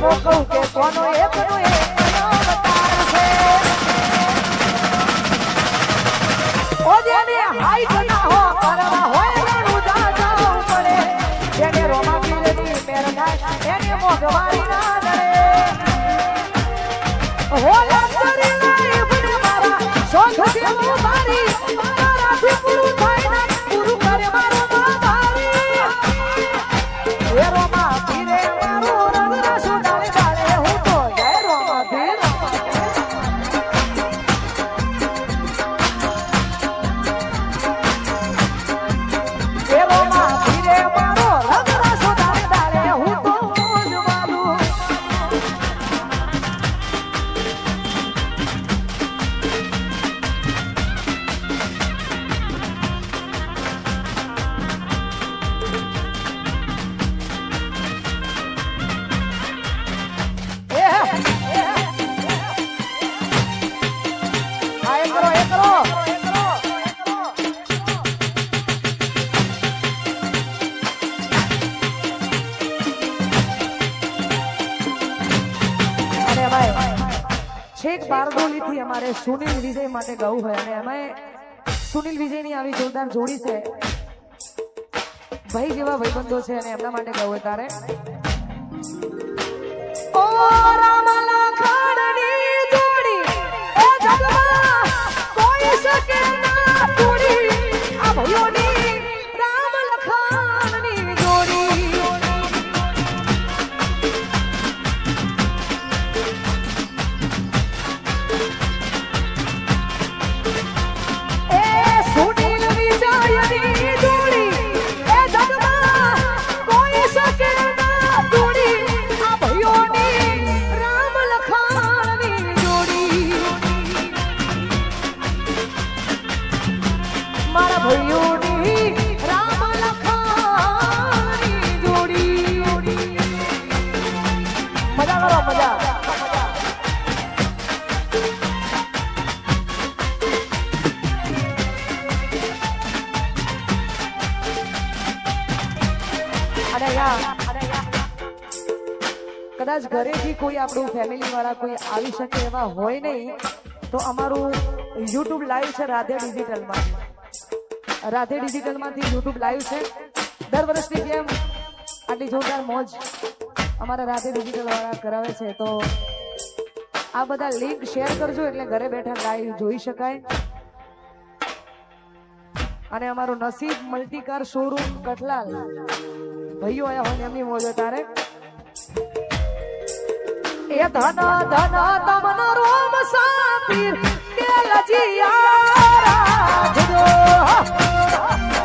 તો કહું કે કોનો એકનો એક અવતાર છે. ઓ જેને હાઈટ ના હો કરવા હોય ઘણું જાજવું પડે. જેને રોમા પીરની મેર થાય એને મોંઘવારી છેક બારડોલી થી અમારે સુનિલ વિજય માટે ગાવું હોય અને અમે સુનિલ વિજયની આવી જોરદાર જોડી છે. ભાઈ જેવા ભાઈબંધો છે અને એમના માટે ગાવું હોય તારે. ઓ રામ કદાચ ઘરેથી કોઈ આપણું ફેમિલી વાળા કોઈ આવી શકે એવા હોય નહીં, તો અમારું યુટ્યુબ લાઈવ છે રાધે ડિજિટલમાં રાધે ડિજિટલમાંથી યુટ્યુબ લાઈવ છે. દર વર્ષની જેમ આટલી જોરદાર મોજ અમારા રાધે ડિજિટલ વાળા કરાવે છે. તો આ બધા લિંક શેર કરજો એટલે ઘરે બેઠા લાઈવ જોઈ શકાય. અને અમારું નસીબ મલ્ટીકાર શોરૂમ કઠલાલ. ભાઈઓ આયા હોય એમની મોજ તારે. એ ધન ધન, તમન રોમ સાપીર કે લજિયા રાખજો ધન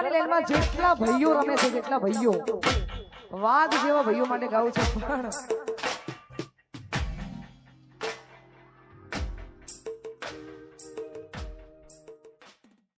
ગરબાની લાઈનમાં જેટલા ભાઈઓ રમે છે, જેટલા ભાઈઓ. વાઘ જેવા ભાઈઓ માટે ગાવું છું, પણ